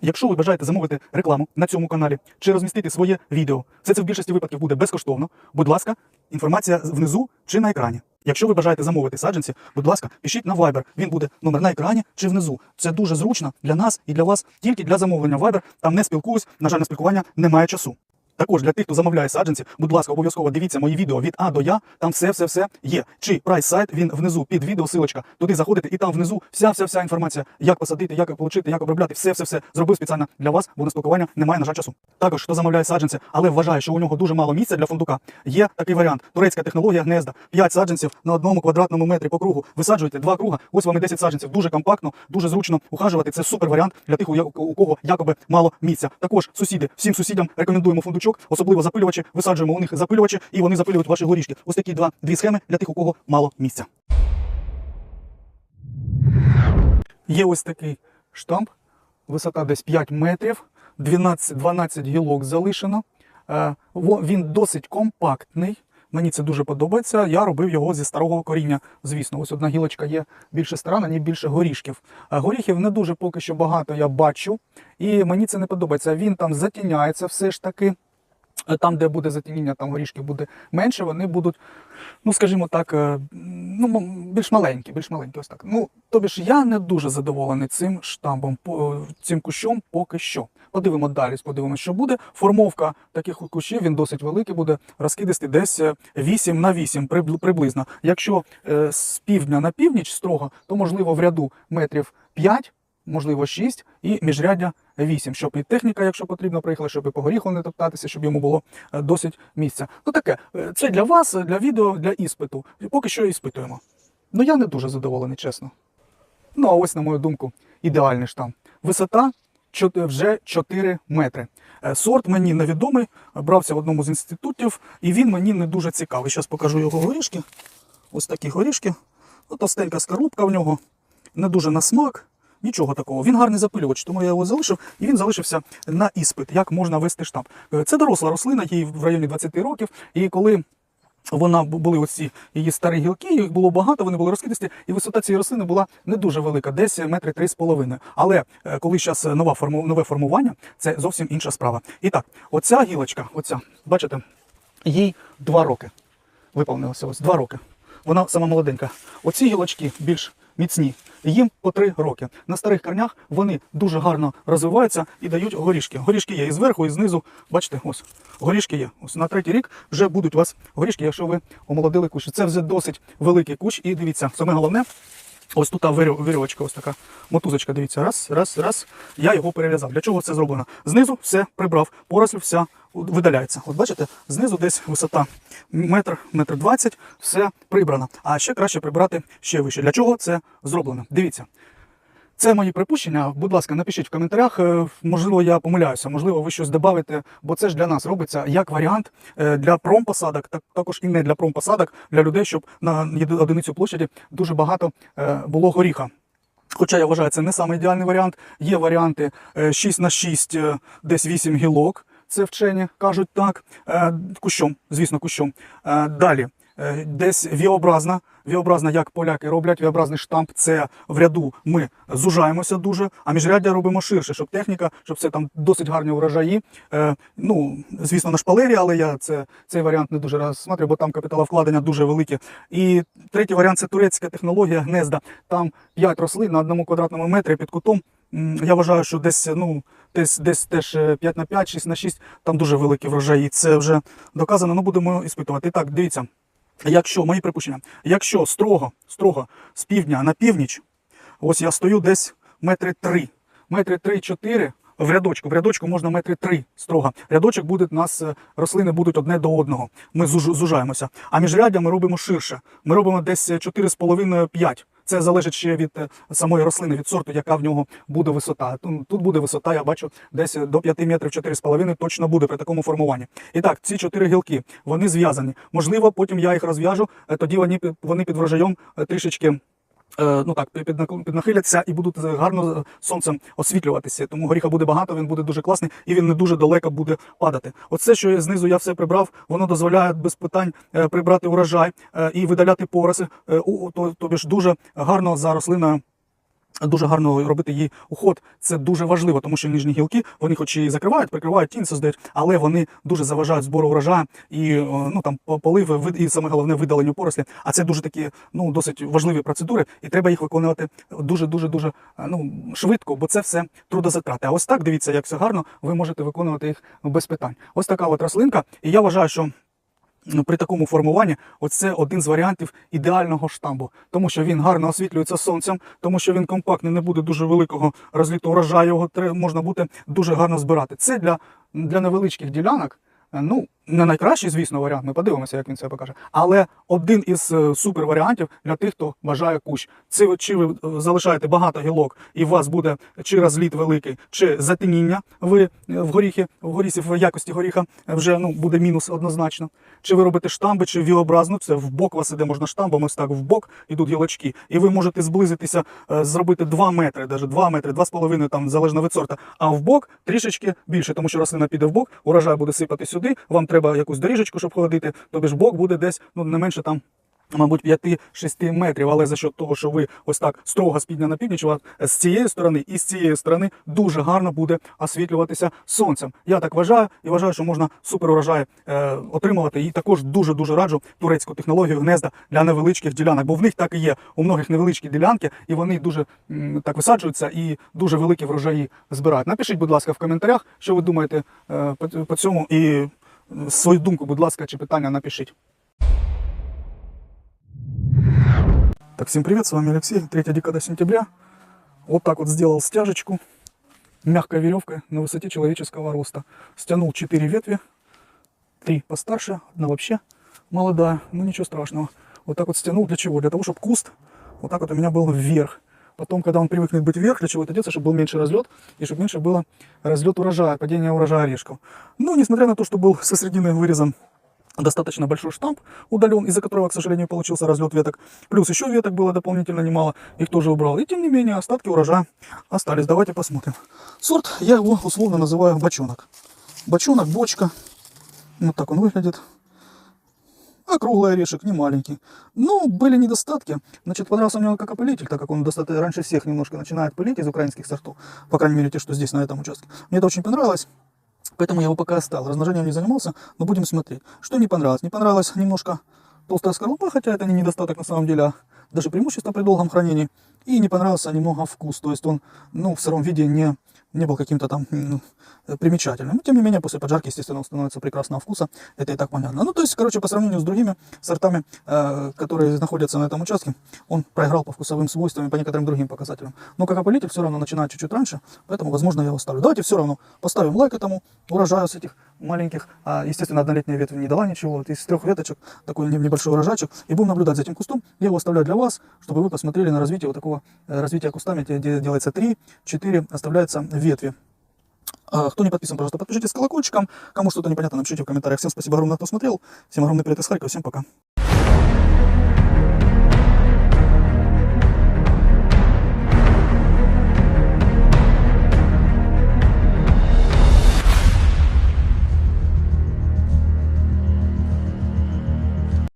Якщо ви бажаєте замовити рекламу на цьому каналі чи розмістити своє відео, все це в більшості випадків буде безкоштовно. Будь ласка, інформація внизу чи на екрані. Якщо ви бажаєте замовити саджанці, будь ласка, пишіть на Viber. Він буде номер на екрані чи внизу. Це дуже зручно для нас і для вас. Тільки для замовлення Viber. Там не спілкуюсь. На жаль, на спілкування немає часу. Також для тих, хто замовляє саджанці, будь ласка, обов'язково дивіться мої відео від А до Я. Там все, все, все є. Чи прайс сайт, він внизу під відео, силочка. Туди заходите, і там внизу вся, вся, вся інформація, як посадити, як отримати, як обробляти, все, все, все зробив спеціально для вас, бо на спілкування немає, на жаль, часу. Також хто замовляє саджанці, але вважає, що у нього дуже мало місця для фундука. Є такий варіант. Турецька технологія гнезда. 5 саджанців на одному квадратному метрі по кругу. Висаджуєте два круга. Ось вам і 10 саджанців. Дуже компактно, дуже зручно ухажувати. Це супер варіант для тих, у кого якоби мало місця. Також сусіди, всім сусідам рекомендуємо фундучок, особливо запилювачі. Висаджуємо у них запилювачі, і вони запилюють ваші горішки. Ось такі два дві схеми для тих, у кого мало місця. Є ось такий штамп, висота десь 5 метрів, 12, 12 гілок залишено. Е, Він досить компактний. Мені це дуже подобається. Я робив його зі старого коріння. Звісно, ось одна гілочка є більше стара, на ній більше горішків. Горіхів не дуже поки що багато я бачу, і мені це не подобається. Він там затіняється все ж таки. Е, Там, де буде затініння, там горішки буде менше, вони будуть, ну скажімо так, е, ну, більш маленькі, більш маленькі, ось так. Ну, тобі ж я не дуже задоволений цим штамбом, е, цим кущом поки що. Подивимо далі, подивимося, що буде. Формовка таких кущів, він досить великий, буде розкидисти десь е, 8 на 8 прибл- приблизно. Якщо з півдня на північ строго, то можливо в ряду метрів 5, можливо 6 і міжряддя 8, щоб і техніка, якщо потрібно, приїхала, щоб і по горіху не топтатися, щоб йому було е, досить місця. Ну таке, е, це для вас, е, для відео, для іспиту. Поки що іспитуємо. Ну я не дуже задоволений, чесно. Ну а ось, на мою думку, ідеальний штам. Висота вже 4 метри. Сорт мені невідомий, брався в одному з інститутів, і він мені не дуже цікавий. Зараз покажу його горішки. Ось такі горішки. Ну, товстенька скорлупка в нього, не дуже на смак. Нічого такого. Він гарний запилювач, тому я його залишив, і він залишився на іспит, як можна вести штамп. Е, Це доросла рослина, їй в районі 20 років. І коли вона були оці її старі гілки, їх було багато, вони були розкидисті, і висота цієї рослини була не дуже велика, десь метри три з половиною. Але е, коли зараз нова форму, нове формування, це зовсім інша справа. І так, оця гілочка, оця, бачите, їй два роки. Виповнилося ось два роки. Вона сама молоденька. Оці гілочки більш міцні. Їм по три роки. На старих корнях вони дуже гарно розвиваються і дають горішки. Горішки є і зверху, і знизу. Бачите, ось горішки є. Ось на третій рік вже будуть у вас горішки, якщо ви омолодили кущ. Це вже досить великий кущ. І дивіться, саме головне. Ось тут вирювачка, ось така мотузочка. Дивіться, раз, раз, раз. Я його перев'язав. Для чого це зроблено? Знизу все прибрав, поросль вся видаляється. От бачите, знизу десь висота метр, метр двадцять, все прибрано. А ще краще прибрати ще вище. Для чого це зроблено? Дивіться. Це мої припущення. Будь ласка, напишіть в коментарях. Е, Можливо, я помиляюся, можливо, ви щось додавите, бо це ж для нас робиться як варіант е, для промпосадок, так також і не для промпосадок, для людей, щоб на одиницю площаді дуже багато е, було горіха. Хоча я вважаю, це не самий ідеальний варіант. Є варіанти е, 6 на 6, е, десь 8 гілок. Це вчені кажуть так. Е, Кущом, звісно, кущом. Е, Далі. е, Десь віобразна, віобразна, як поляки роблять, віобразний штамп, це в ряду ми зужаємося дуже, а міжряддя робимо ширше, щоб техніка, щоб це там досить гарні урожаї. Ну, звісно, на шпалері, але я це, цей варіант не дуже розсматрюю, бо там капіталовкладення дуже велике. І третій варіант це турецька технологія гнезда. Там 5 рослин на одному квадратному метрі під кутом. Я вважаю, що десь, ну, десь, десь теж е, 5 на 5, 6 на 6, там дуже великі врожаї. Це вже доказано, ну будемо іспитувати. І так, дивіться. Якщо мої припущення, якщо строго, строго з півдня на північ, ось я стою десь метри три, метри три-чотири. В рядочку, в рядочку можна метри три строго. Рядочок буде у нас, е, рослини будуть одне до одного. Ми зуж- зужаємося. А міжряддя ми робимо ширше. Ми робимо десь 4,5-5. Це залежить ще від е, самої рослини, від сорту, яка в нього буде висота. Тут буде висота, я бачу, десь до 5 метрів 4,5 точно буде при такому формуванні. І так, ці чотири гілки, вони зв'язані. Можливо, потім я їх розв'яжу, е, тоді вони, вони під врожаєм е, трішечки. Е, Ну так, піднахиляться і будуть е, гарно е, сонцем освітлюватися. Тому горіха буде багато, він буде дуже класний і він не дуже далеко буде падати. Оце, що я знизу я все прибрав, воно дозволяє без питань прибрати урожай і видаляти пороси. Тобі ж дуже гарно за рослиною Дуже гарно робити її уход. Це дуже важливо, тому що ніжні гілки вони хоч і закривають, прикривають тінь, создають, але вони дуже заважають збору врожаю і е, ну там по- поливи, і саме головне видаленню порослі. А це дуже такі ну досить важливі процедури, і треба їх виконувати дуже дуже дуже ну швидко, бо це все трудозатрати. А ось так дивіться, як все гарно, ви можете виконувати їх без питань. Ось така от рослинка, і я вважаю, що. Ну, при такому формуванні оце один з варіантів ідеального штамбу, тому що він гарно освітлюється сонцем, тому що він компактний, не буде дуже великого розліту урожаю, його можна буде дуже гарно збирати. Це для, для невеличких ділянок. е, Ну, не найкращий, звісно, варіант. Ми подивимося, як він це покаже. Але один із е, супер варіантів для тих, хто бажає кущ. Це чи ви е, залишаєте багато гілок, і у вас буде чи розліт великий, чи затемніння ви е, в горіхи, в горісі в якості горіха вже ну, буде мінус однозначно. Чи ви робите штамби, чи віобразно, це в бок вас іде можна штамбом, ось так в бок ідуть гілочки. І ви можете зблизитися, зробити 2 метри, навіть 2 метри, 2,5, там залежно від сорта. А в бок трішечки більше, тому що рослина піде в бок, урожай буде сипати сюди. Вам треба якусь доріжечку, щоб ходити. Тобі ж бок буде десь ну не менше там. Мабуть, 5-6 метрів, але за счет того, що ви ось так строго з півдня на північ, з цієї сторони і з цієї сторони дуже гарно буде освітлюватися сонцем. Я так вважаю і вважаю, що можна супер урожай е, отримувати. І також дуже дуже раджу турецьку технологію гнезда для невеличких ділянок, бо в них так і є у многих невеличкі ділянки, і вони дуже м, так висаджуються і дуже великі врожаї збирають. Напишіть, будь ласка, в коментарях, що ви думаєте е, по, по цьому, і свою думку, будь ласка, чи питання напишіть. Так, всем привет, с вами Алексей, 3 декада сентября. Вот так вот сделал стяжечку мягкой веревкой на высоте человеческого роста. Стянул 4 ветви, 3 постарше, одна вообще молодая, ну ничего страшного. Вот так вот стянул для чего? Для того, чтобы куст вот так вот у меня был вверх. Потом, когда он привыкнет быть вверх, для чего это делается, чтобы был меньше разлет, и чтобы меньше было разлет урожая, падение урожая орешков. Ну, несмотря на то, что был со средины вырезан достаточно большой штамп удален, из-за которого, к сожалению, получился разлет веток. Плюс еще веток было дополнительно немало, их тоже убрал. И тем не менее, остатки урожая остались. Давайте посмотрим. Сорт, я его условно называю бочонок. Бочонок, бочка. Вот так он выглядит. Округлый орешек, не маленький. Но были недостатки. Значит, понравился мне он как опылитель, так как он достаточно раньше всех немножко начинает пылить из украинских сортов. По крайней мере, те, что здесь, на этом участке. Мне это очень понравилось. Поэтому я его пока оставил. Размножением не занимался, но будем смотреть. Что не понравилось? Не понравилось немножко толстая скорлупа, хотя это не недостаток на самом деле, а даже преимущество при долгом хранении. И не понравился немного вкус, то есть он ну, в сыром виде не, не был каким-то там э, примечательным. Тем не менее, после поджарки, естественно, он становится прекрасного вкуса, это и так понятно. Ну, то есть, короче, по сравнению с другими сортами, э, которые находятся на этом участке, он проиграл по вкусовым свойствам и по некоторым другим показателям. Но как опылитель все равно начинает чуть-чуть раньше, поэтому, возможно, я его ставлю. Давайте все равно поставим лайк этому урожаю с этих маленьких. А, естественно, однолетняя ветвь не дала ничего. Вот из трех веточек такой не- небольшой урожайчик. И будем наблюдать за этим кустом. Я его оставляю для вас, чтобы вы посмотрели на развитие вот такого э, развития кустами, делается 3-4, оставляются ветви. Кто не подписан, пожалуйста, подпишитесь с колокольчиком. Кому что-то непонятно, напишите в комментариях. Всем спасибо огромное, кто смотрел. Всем огромный привет из Харькова. Всем пока.